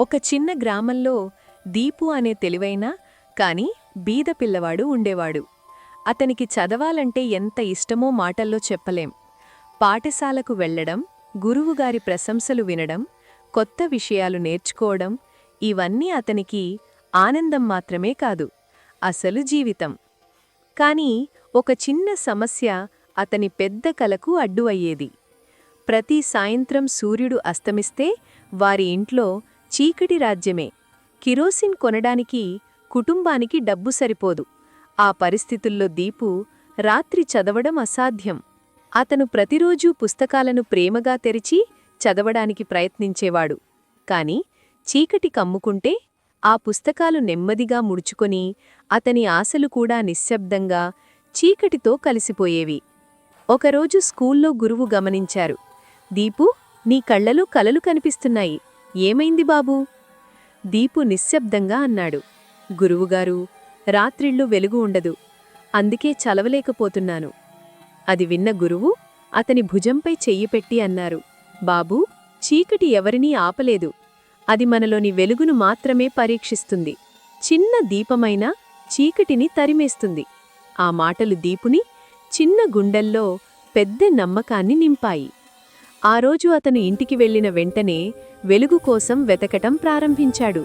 ఒక చిన్న గ్రామంలో దీపు అనే తెలివైన కాని బీద పిల్లవాడు ఉండేవాడు. అతనికి చదవాలంటే ఎంత ఇష్టమో మాటల్లో చెప్పలేం. పాఠశాలకు వెళ్ళడం గురువుగారి ప్రశంసలు వినడం కొత్త విషయాలు నేర్చుకోవడం ఇవన్నీ అతనికి ఆనందం మాత్రమే కాదు అసలు జీవితం. కాని ఒక చిన్న సమస్య అతని పెద్ద కలకు అడ్డు అయ్యేది ప్రతి సాయంత్రం సూర్యుడు అస్తమిస్తే వారి ఇంట్లో చీకటి రాజ్యమే. కిరోసిన్ కొనడానికి కుటుంబానికి డబ్బు సరిపోదు. ఆ పరిస్థితుల్లో దీపు రాత్రి చదవడం అసాధ్యం. అతను ప్రతిరోజూ పుస్తకాలను ప్రేమగా తెరిచి చదవడానికి ప్రయత్నించేవాడు. కాని చీకటి కమ్ముకుంటే ఆ పుస్తకాలు నెమ్మదిగా ముడుచుకొని అతని ఆశలు కూడా నిశ్శబ్దంగా చీకటితో కలిసిపోయేవి. ఒకరోజు స్కూల్లో గురువు గమనించారు. దీపు నీ కళ్ళలో కలలు కనిపిస్తున్నాయి. ఏమైంది బాబూ? దీపు నిశ్శబ్దంగా అన్నాడు. గురువుగారు రాత్రిళ్ళు వెలుగు ఉండదు. అందుకే చలవలేకపోతున్నాను. అది విన్న గురువు అతని భుజంపై చెయ్యి పెట్టి అన్నారు. బాబూ చీకటి ఎవరినీ ఆపలేదు. అది మనలోని వెలుగును మాత్రమే పరీక్షిస్తుంది. చిన్న దీపమైనా చీకటిని తరిమేస్తుంది. ఆ మాటలు దీపుని చిన్న గుండెల్లో పెద్ద నమ్మకాన్ని నింపాయి. ఆ రోజు అతను ఇంటికి వెళ్ళిన వెంటనే వెలుగు కోసం వెతకటం ప్రారంభించాడు.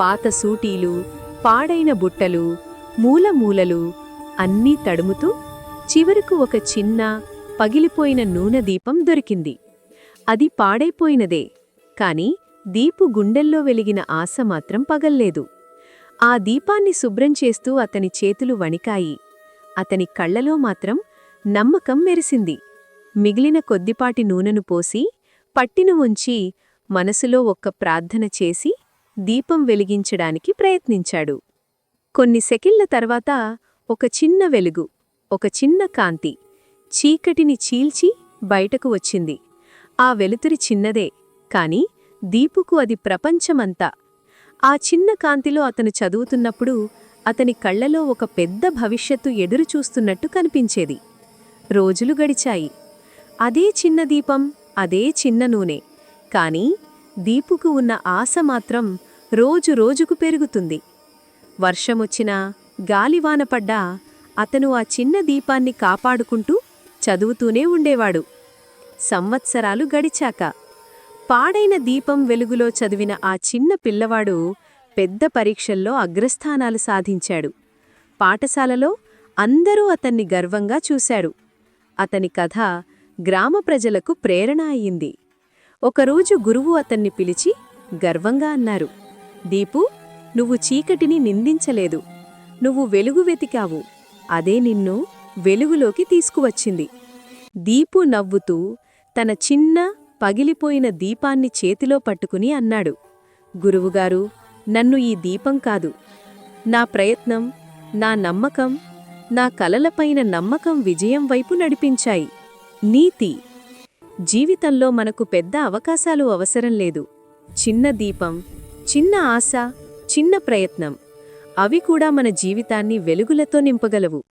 పాత సూటీలు పాడైన బుట్టలు మూలమూలలు అన్నీ తడుముతూ చివరకు ఒక చిన్న పగిలిపోయిన నూనె దీపం దొరికింది. అది పాడైపోయినదే కాని దీపు గుండెల్లో వెలిగిన ఆశ మాత్రం పగల్లేదు. ఆ దీపాన్ని శుభ్రం చేస్తూ అతని చేతులు వణికాయి. అతని కళ్ళలో మాత్రం నమ్మకం మెరిసింది. మిగిలిన కొద్దిపాటి నూనెను పోసి పట్టిను ఉంచి మనసులో ఒక్క ప్రార్థన చేసి దీపం వెలిగించడానికి ప్రయత్నించాడు. కొన్ని సెకిళ్ళ తర్వాత ఒక చిన్న వెలుగు ఒక చిన్న కాంతి చీకటిని చీల్చి బయటకు వచ్చింది. ఆ వెలుతురి చిన్నదే కాని దీపుకు అది ప్రపంచమంతా. ఆ చిన్న కాంతిలో అతను చదువుతున్నప్పుడు అతని కళ్ళలో ఒక పెద్ద భవిష్యత్తు ఎదురుచూస్తున్నట్టు కనిపించేది. రోజులు గడిచాయి. అదే చిన్న దీపం అదే చిన్న నూనె. కాని దీపుకు ఉన్న ఆశ మాత్రం రోజు రోజుకు పెరుగుతుంది. వర్షమొచ్చినా గాలివాన పడ్డా అతను ఆ చిన్న దీపాన్ని కాపాడుకుంటూ చదువుతూనే ఉండేవాడు. సంవత్సరాలు గడిచాక పాడైన దీపం వెలుగులో చదివిన ఆ చిన్న పిల్లవాడు పెద్ద పరీక్షల్లో అగ్రస్థానాలు సాధించాడు. పాఠశాలలో అందరూ అతన్ని గర్వంగా చూశారు. అతని కథ గ్రామ ప్రజలకు ప్రేరణ అయ్యింది. ఒకరోజు గురువు అతన్ని పిలిచి గర్వంగా అన్నారు దీపు నువ్వు చీకటిని నిందించలేదు. నువ్వు వెలుగు వెతికావు. అదే నిన్ను వెలుగులోకి తీసుకువచ్చింది. దీపు నవ్వుతూ తన చిన్న పగిలిపోయిన దీపాన్ని చేతిలో పట్టుకుని అన్నాడు గురువుగారు నన్ను ఈ దీపం కాదు. నా ప్రయత్నం నా నమ్మకం నా కలలపైన నమ్మకం విజయం వైపు నడిపించాయి. నీతి. జీవితంలో మనకు పెద్ద అవకాశాలు అవసరం లేదు. చిన్న దీపం చిన్న ఆశ చిన్న ప్రయత్నం. అవి కూడా మన జీవితాన్ని వెలుగులతో నింపగలవు.